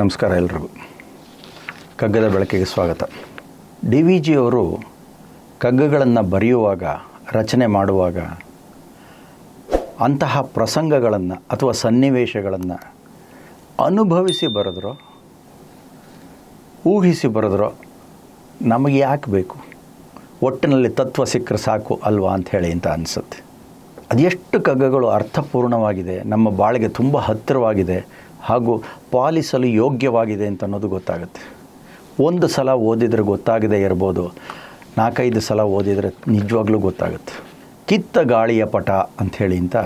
ನಮಸ್ಕಾರ ಎಲ್ರಿಗೂ. ಕಗ್ಗದ ಬೆಳಕಿಗೆ ಸ್ವಾಗತ. ಡಿ ವಿ ಜಿಯವರು ಕಗ್ಗಗಳನ್ನು ಬರೆಯುವಾಗ, ರಚನೆ ಮಾಡುವಾಗ ಅಂತಹ ಪ್ರಸಂಗಗಳನ್ನು ಅಥವಾ ಸನ್ನಿವೇಶಗಳನ್ನು ಅನುಭವಿಸಿ ಬರೆದ್ರೋ, ಊಹಿಸಿ ಬರೆದ್ರೋ ನಮಗೆ ಯಾಕೆ ಬೇಕು? ಒಟ್ಟಿನಲ್ಲಿ ತತ್ವ ಸಿಕ್ಕರೆ ಸಾಕು ಅಲ್ವಾ ಅಂತ ಹೇಳಿ ಅಂತ ಅನಿಸುತ್ತೆ. ಅದೆಷ್ಟು ಕಗ್ಗಗಳು ಅರ್ಥಪೂರ್ಣವಾಗಿದೆ, ನಮ್ಮ ಬಾಳಿಗೆ ತುಂಬ ಹತ್ತಿರವಾಗಿದೆ ಹಾಗೂ ಪಾಲಿಸಲು ಯೋಗ್ಯವಾಗಿದೆ ಅಂತ ಅನ್ನೋದು ಗೊತ್ತಾಗುತ್ತೆ. ಒಂದು ಸಲ ಓದಿದರೆ ಗೊತ್ತಾಗದೇ ಇರ್ಬೋದು. ನಾಲ್ಕೈದು ಸಲ ಓದಿದರೆ ನಿಜವಾಗ್ಲೂ ಗೊತ್ತಾಗುತ್ತೆ. ಕಿತ್ತ ಗಾಳಿಯ ಪಟ ಅಂಥೇಳಿ ಅಂತ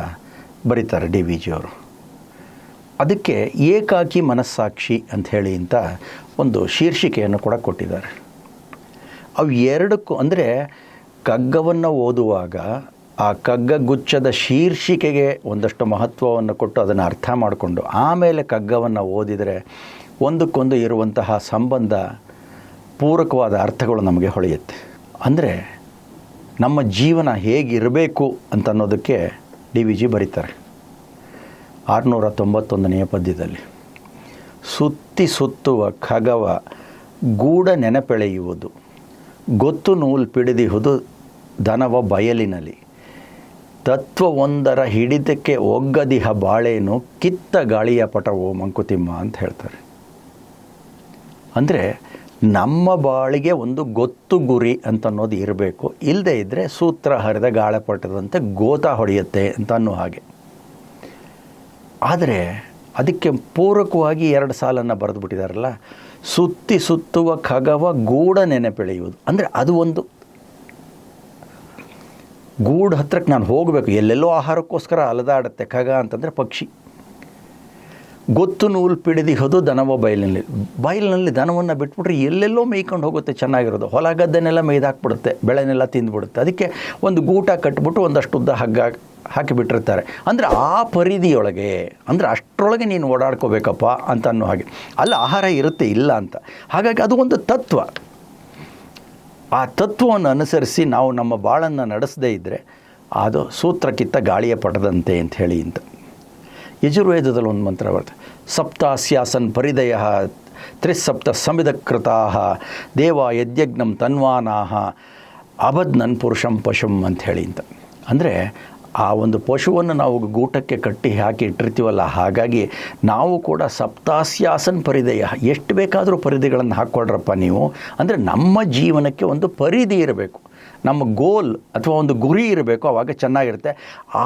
ಬರೀತಾರೆ ಡಿ ವಿ ಜಿಯವರು ಅದಕ್ಕೆ ಏಕಾಕಿ ಮನಸ್ಸಾಕ್ಷಿ ಅಂಥೇಳಿ ಅಂತ ಒಂದು ಶೀರ್ಷಿಕೆಯನ್ನು ಕೂಡ ಕೊಟ್ಟಿದ್ದಾರೆ. ಅವು ಎರಡಕ್ಕೂ ಅಂದರೆ ಕಗ್ಗವನ್ನು ಓದುವಾಗ ಆ ಕಗ್ಗಗುಚ್ಛದ ಶೀರ್ಷಿಕೆಗೆ ಒಂದಷ್ಟು ಮಹತ್ವವನ್ನು ಕೊಟ್ಟು ಅದನ್ನು ಅರ್ಥ ಮಾಡಿಕೊಂಡು ಆಮೇಲೆ ಕಗ್ಗವನ್ನು ಓದಿದರೆ ಒಂದಕ್ಕೊಂದು ಇರುವಂತಹ ಸಂಬಂಧ ಪೂರಕವಾದ ಅರ್ಥಗಳು ನಮಗೆ ಹೊಳೆಯುತ್ತೆ. ಅಂದರೆ ನಮ್ಮ ಜೀವನ ಹೇಗಿರಬೇಕು ಅಂತ ಅನ್ನೋದಕ್ಕೆ ಡಿ ವಿ ಜಿ ಬರೀತಾರೆ. ಆರುನೂರ ತೊಂಬತ್ತೊಂದನೆಯ ಪದ್ಯದಲ್ಲಿ. ಸುತ್ತಿ ಸುತ್ತುವ ಖಗವ ಗೂಢ ನೆನಪೆಳೆಯುವುದು. ಗೊತ್ತು ನೂಲ್ ಪಿಡಿದಿಹುದು ದನವ ಬಯಲಿನಲ್ಲಿ. ತತ್ವವೊಂದರ ಹಿಡಿತಕ್ಕೆ ಒಗ್ಗದಿಹ ಬಾಳೇನು, ಕಿತ್ತ ಗಾಳಿಯ ಪಟವೋ ಮಂಕುತಿಮ್ಮ ಅಂತ ಹೇಳ್ತಾರೆ. ಅಂದರೆ ನಮ್ಮ ಬಾಳಿಗೆ ಒಂದು ಗೊತ್ತು ಗುರಿ ಅಂತ ಅನ್ನೋದು ಇರಬೇಕು. ಇಲ್ಲದೇ ಇದ್ದರೆ ಸೂತ್ರ ಹರಿದ ಗಾಳಪಟ್ಟದಂತೆ ಗೋತ ಹೊಡೆಯುತ್ತೆ ಅಂತ ಅನ್ನೋ ಹಾಗೆ. ಆದರೆ ಅದಕ್ಕೆ ಪೂರಕವಾಗಿ ಎರಡು ಸಾಲನ್ನು ಬರೆದು ಬಿಟ್ಟಿದ್ದಾರಲ್ಲ ಸುತ್ತಿ ಸುತ್ತುವ ಖಗವ ಗೂಢ ನೆನಪೆಳೆಯುವುದು. ಅಂದರೆ ಅದು ಒಂದು ಗೂಡು ಹತ್ರಕ್ಕೆ ನಾನು ಹೋಗಬೇಕು. ಎಲ್ಲೆಲ್ಲೋ ಆಹಾರಕ್ಕೋಸ್ಕರ ಅಲದಾಡುತ್ತೆ ಖಗ ಅಂತಂದರೆ ಪಕ್ಷಿ. ಗೊತ್ತು ನೂಲು ಪಿಡಿದಿಹೋದು ದನವ ಬಯಲಿನಲ್ಲಿ. ಬಯಲಿನಲ್ಲಿ ದನವನ್ನು ಬಿಟ್ಬಿಟ್ರೆ ಎಲ್ಲೆಲ್ಲೋ ಮೇಯ್ಕೊಂಡು ಹೋಗುತ್ತೆ ಚೆನ್ನಾಗಿರೋದು. ಹೊಲ ಗದ್ದೆನೆಲ್ಲ ಮೇಯ್ದಾಕ್ಬಿಡುತ್ತೆ, ಬೆಳೆನೆಲ್ಲ ತಿಂದುಬಿಡುತ್ತೆ. ಅದಕ್ಕೆ ಒಂದು ಗೂಟ ಕಟ್ಬಿಟ್ಟು ಒಂದಷ್ಟು ಉದ್ದ ಹಗ್ಗ ಹಾಕಿಬಿಟ್ಟಿರ್ತಾರೆ. ಅಂದರೆ ಆ ಪರಿಧಿಯೊಳಗೆ, ಅಂದರೆ ಅಷ್ಟರೊಳಗೆ ನೀನು ಓಡಾಡ್ಕೋಬೇಕಪ್ಪ ಅಂತ ಅನ್ನೋ ಹಾಗೆ. ಅಲ್ಲಿ ಆಹಾರ ಇರುತ್ತೆ ಇಲ್ಲ ಅಂತ. ಹಾಗಾಗಿ ಅದು ಒಂದು ತತ್ವ. ಆ ತತ್ವವನ್ನು ಅನುಸರಿಸಿ ನಾವು ನಮ್ಮ ಬಾಳನ್ನು ನಡೆಸದೇ ಇದ್ದರೆ ಅದು ಸೂತ್ರಕ್ಕಿಂತ ಗಾಳಿಯ ಪಟದಂತೆ ಅಂತ ಹೇಳಿ ಅಂತ. ಯಜುರ್ವೇದದಲ್ಲಿ ಒಂದು ಮಂತ್ರ ಬರುತ್ತೆ ಸಪ್ತಾಸ್ಯಾಸನ್ ಪರಿದಯ ತ್ರಿಸಪ್ತ ಸಮಿದಕೃತಾ ದೇವ ಯಜ್ಞಂ ತನ್ವಾನಾಹ ಅಬದ್ನನ್ ಪುರುಷಂ ಪಶುಂ ಅಂತ ಹೇಳಿ ಅಂತ. ಅಂದರೆ ಆ ಒಂದು ಪಶುವನ್ನು ನಾವು ಗೂಟಕ್ಕೆ ಕಟ್ಟಿ ಹಾಕಿ ಇಟ್ಟಿರ್ತೀವಲ್ಲ, ಹಾಗಾಗಿ ನಾವು ಕೂಡ ಸಪ್ತಾಸ್ಯಾಸನ್ ಪರಿದಯ ಎಷ್ಟು ಬೇಕಾದರೂ ಪರಿಧಿಗಳನ್ನು ಹಾಕ್ಕೊಳ್ರಪ್ಪ ನೀವು. ಅಂದರೆ ನಮ್ಮ ಜೀವನಕ್ಕೆ ಒಂದು ಪರಿಧಿ ಇರಬೇಕು. ನಮ್ಮ ಗೋಲ್ ಅಥವಾ ಒಂದು ಗುರಿ ಇರಬೇಕು ಆವಾಗ ಚೆನ್ನಾಗಿರುತ್ತೆ.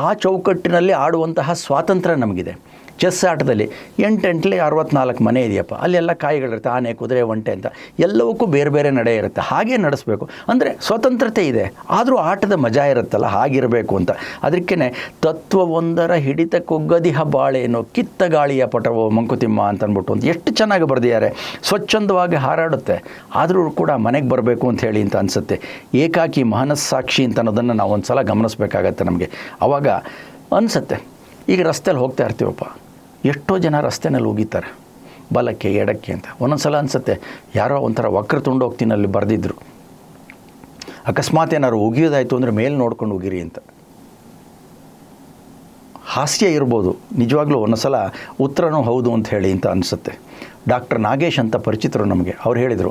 ಆ ಚೌಕಟ್ಟಿನಲ್ಲಿ ಆಡುವಂತಹ ಸ್ವಾತಂತ್ರ್ಯ ನಮಗಿದೆ. ಚೆಸ್ ಆಟದಲ್ಲಿ ಎಂಟೆಂಟ್ಲಿ ಅರವತ್ನಾಲ್ಕು ಮನೆ ಇದೆಯಪ್ಪ. ಅಲ್ಲೆಲ್ಲ ಕಾಯಿಗಳಿರುತ್ತೆ, ಆನೆ, ಕುದುರೆ, ಒಂಟೆ ಅಂತ. ಎಲ್ಲವಕ್ಕೂ ಬೇರೆ ಬೇರೆ ನಡೆ ಇರುತ್ತೆ. ಹಾಗೆ ನಡೆಸಬೇಕು. ಅಂದರೆ ಸ್ವತಂತ್ರತೆ ಇದೆ. ಆದರೂ ಆಟದ ಮಜಾ ಇರುತ್ತಲ್ಲ, ಹಾಗಿರಬೇಕು ಅಂತ. ಅದಕ್ಕೇ ತತ್ವವೊಂದರ ಹಿಡಿತ ಕೊಗ್ಗದಿಹ ಬಾಳೇನು ಕಿತ್ತ ಗಾಳಿಯ ಪಟವೋ ಮಂಕುತಿಮ್ಮ ಅಂತನ್ಬಿಟ್ಟು ಅಂತ ಎಷ್ಟು ಚೆನ್ನಾಗಿ ಬರೆದಿದ್ದಾರೆ. ಸ್ವಚ್ಛಂದವಾಗಿ ಹಾರಾಡುತ್ತೆ. ಆದರೂ ಕೂಡ ಮನೆಗೆ ಬರಬೇಕು ಅಂತ ಹೇಳಿ ಅಂತ ಅನಿಸುತ್ತೆ. ಏಕಾಕಿ ಮನಸ್ಸಾಕ್ಷಿ ಅಂತ ಅನ್ನೋದನ್ನು ನಾವು ಒಂದು ಸಲ ಗಮನಿಸಬೇಕಾಗತ್ತೆ ನಮಗೆ. ಆವಾಗ ಅನಿಸುತ್ತೆ. ಈಗ ರಸ್ತೆಯಲ್ಲಿ ಹೋಗ್ತಾ ಇರ್ತೀವಪ್ಪ. ಎಷ್ಟೋ ಜನ ರಸ್ತೆನಲ್ಲಿ ಹೋಗಿತಾರೆ ಬಲಕ್ಕೆ, ಎಡಕ್ಕೆ ಅಂತ. ಒಂದೊಂದು ಸಲ ಅನಿಸುತ್ತೆ, ಯಾರೋ ಒಂಥರ ವಕ್ರ ತುಂಡೋಗ್ತಿನಲ್ಲಿ ಬರೆದಿದ್ದರು ಅಕಸ್ಮಾತ್ ಏನಾದ್ರು ಉಗಿಯೋದಾಯಿತು ಅಂದರೆ ಮೇಲೆ ನೋಡ್ಕೊಂಡು ಉಗಿರಿ ಅಂತ. ಹಾಸ್ಯ ಇರ್ಬೋದು. ನಿಜವಾಗ್ಲೂ ಒಂದೊಂದು ಸಲ ಉತ್ತರನೂ ಹೌದು ಅಂತ ಹೇಳಿ ಅಂತ ಅನಿಸುತ್ತೆ. ಡಾಕ್ಟರ್ ನಾಗೇಶ್ ಅಂತ ಪರಿಚಿತರು ನಮಗೆ. ಅವ್ರು ಹೇಳಿದರು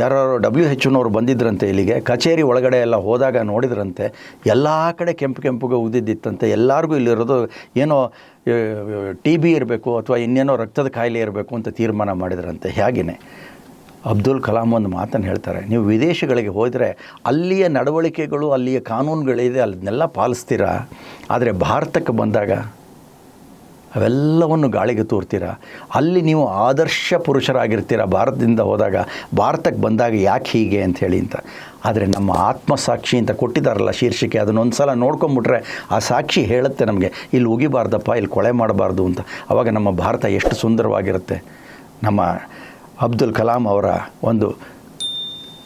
ಯಾರು ಡಬ್ಲ್ಯೂ ಎಚ್ನವ್ರು ಬಂದಿದ್ರಂತೆ ಇಲ್ಲಿಗೆ, ಕಚೇರಿ ಒಳಗಡೆ ಎಲ್ಲ ಹೋದಾಗ ನೋಡಿದ್ರಂತೆ, ಎಲ್ಲ ಕಡೆ ಕೆಂಪು ಕೆಂಪುಗೆ ಉದ್ದಿದ್ದಿತ್ತಂತೆ ಎಲ್ಲರಿಗೂ ಇಲ್ಲಿರೋದು ಏನೋ ಟಿ ಬಿ ಇರಬೇಕು ಅಥವಾ ಇನ್ನೇನೋ ರಕ್ತದ ಕಾಯಿಲೆ ಇರಬೇಕು ಅಂತ ತೀರ್ಮಾನ ಮಾಡಿದ್ರಂತೆ. ಹೇಗೇ ಅಬ್ದುಲ್ ಕಲಾಂ ಒಂದು ಮಾತನ್ನು ಹೇಳ್ತಾರೆ, ನೀವು ವಿದೇಶಗಳಿಗೆ ಹೋದರೆ ಅಲ್ಲಿಯ ನಡವಳಿಕೆಗಳು, ಅಲ್ಲಿಯ ಕಾನೂನುಗಳಿದೆ, ಅದನ್ನೆಲ್ಲ ಪಾಲಿಸ್ತೀರಾ? ಆದರೆ ಭಾರತಕ್ಕೆ ಬಂದಾಗ ಅವೆಲ್ಲವನ್ನು ಗಾಳಿಗೆ ತೋರ್ತೀರ? ಅಲ್ಲಿ ನೀವು ಆದರ್ಶ ಪುರುಷರಾಗಿರ್ತೀರ ಭಾರತದಿಂದ ಹೋದಾಗ? ಭಾರತಕ್ಕೆ ಬಂದಾಗ ಯಾಕೆ ಹೀಗೆ ಅಂತ ಹೇಳಿ ಅಂತ. ಆದರೆ ನಮ್ಮ ಆತ್ಮಸಾಕ್ಷಿ ಅಂತ ಕೊಟ್ಟಿದ್ದಾರಲ್ಲ ಶೀರ್ಷಿಕೆ ಅದನ್ನೊಂದು ಸಲ ನೋಡ್ಕೊಂಬಿಟ್ರೆ ಆ ಸಾಕ್ಷಿ ಹೇಳುತ್ತೆ ನಮಗೆ, ಇಲ್ಲಿ ಉಗಿಬಾರ್ದಪ್ಪ, ಇಲ್ಲಿ ಕೊಳೆ ಮಾಡಬಾರ್ದು ಅಂತ. ಆವಾಗ ನಮ್ಮ ಭಾರತ ಎಷ್ಟು ಸುಂದರವಾಗಿರುತ್ತೆ. ನಮ್ಮ ಅಬ್ದುಲ್ ಕಲಾಂ ಅವರ ಒಂದು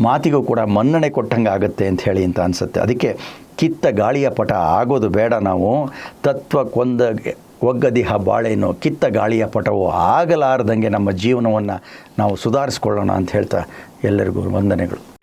ಮಾತಿಗೂ ಕೂಡ ಮನ್ನಣೆ ಕೊಟ್ಟಂಗೆ ಆಗುತ್ತೆ ಅಂತ ಹೇಳಿ ಅಂತ ಅನಿಸುತ್ತೆ. ಅದಕ್ಕೆ ಕಿತ್ತ ಗಾಳಿಯ ಪಟ ಆಗೋದು ಬೇಡ ನಾವು. ತತ್ವಕ್ಕೊಂದ ಒಗ್ಗದಿಹ ಬಾಳೆನೋ ಕಿತ್ತ ಗಾಳಿಯ ಪಟವು ಆಗಲಾರ್ದಂಗೆ ನಮ್ಮ ಜೀವನವನ್ನು ನಾವು ಸುಧಾರಿಸ್ಕೊಳ್ಳೋಣ ಅಂತ ಹೇಳ್ತಾ ಎಲ್ಲರಿಗೂ ವಂದನೆಗಳು.